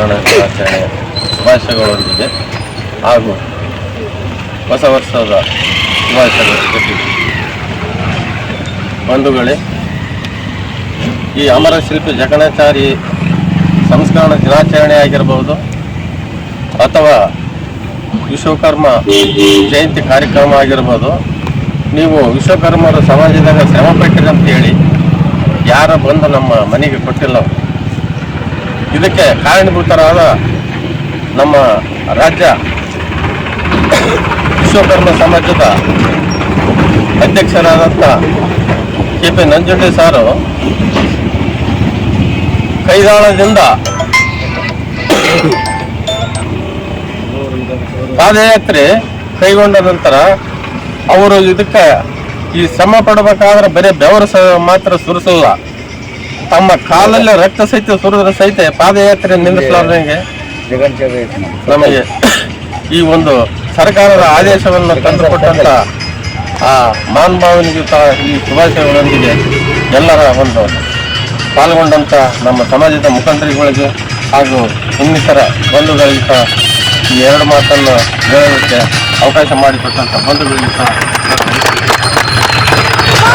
ಸಂಸ್ಕರಣ ದಿನಾಚರಣೆ ಶುಭಾಶಯಗಳೊಂದಿಗೆ ಹಾಗೂ ಹೊಸ ವರ್ಷದ ಶುಭಾಶಯಗಳ ಜೊತೆಗೆ ಬಂಧುಗಳೇ, ಈ ಅಮರ ಶಿಲ್ಪಿ ಜಗಣಾಚಾರಿ ಸಂಸ್ಕರಣ ದಿನಾಚರಣೆ ಆಗಿರಬಹುದು ಅಥವಾ ವಿಶ್ವಕರ್ಮ ಜಯಂತಿ ಕಾರ್ಯಕ್ರಮ ಆಗಿರ್ಬೋದು, ನೀವು ವಿಶ್ವಕರ್ಮರ ಸಮಾಜದಾಗ ಶ್ರಮ ಹೇಳಿ ಯಾರ ಬಂದು ನಮ್ಮ ಮನೆಗೆ ಕೊಟ್ಟಿಲ್ಲ. ಇದಕ್ಕೆ ಕಾರಣೀಭೂತರಾದ ನಮ್ಮ ರಾಜ್ಯ ವಿಶ್ವಕರ್ಮ ಸಮಾಜದ ಅಧ್ಯಕ್ಷರಾದಂಥ ಕೆ ಪಿ ನಂಜುಂಡಿ ಸಾರು ಕೈದಾಳದಿಂದ ಪಾದಯಾತ್ರೆ ಕೈಗೊಂಡ ನಂತರ ಅವರು ಇದಕ್ಕೆ ಈ ಶ್ರಮ ಪಡಬೇಕಾದ್ರೆ ಬರೀ ಬೆವರು ಮಾತ್ರ ಸುರಿಸಲ್ಲ. ತಮ್ಮ ಕಾಲಲ್ಲೇ ರಕ್ತ ಸಹಿತ ಸುರಿದ್ರೆ ಸಹಿತ ಪಾದಯಾತ್ರೆ ನಿಲ್ಲಿಸಲಾರ್ದಂಗೆ ನಮಗೆ ಈ ಒಂದು ಸರ್ಕಾರದ ಆದೇಶವನ್ನು ತಂದುಕೊಟ್ಟಂತ ಆ ಮಾನಭಾವನಿಗೆ ಈ ಶುಭಾಶಯಗಳೊಂದಿಗೆ ಎಲ್ಲರ ಒಂದು ಪಾಲ್ಗೊಂಡಂತ ನಮ್ಮ ಸಮಾಜದ ಮುಖಂಡರಿಗಳಿಗೆ ಹಾಗೂ ಇನ್ನಿತರ ಬಂಧುಗಳಿಗೆ ಸಹ ಈ ಎರಡು ಮಾತನ್ನು ಹೇಳೋದಕ್ಕೆ ಅವಕಾಶ ಮಾಡಿಕೊಟ್ಟಂತ ಬಂಧುಗಳಿಗೆ ಸಹ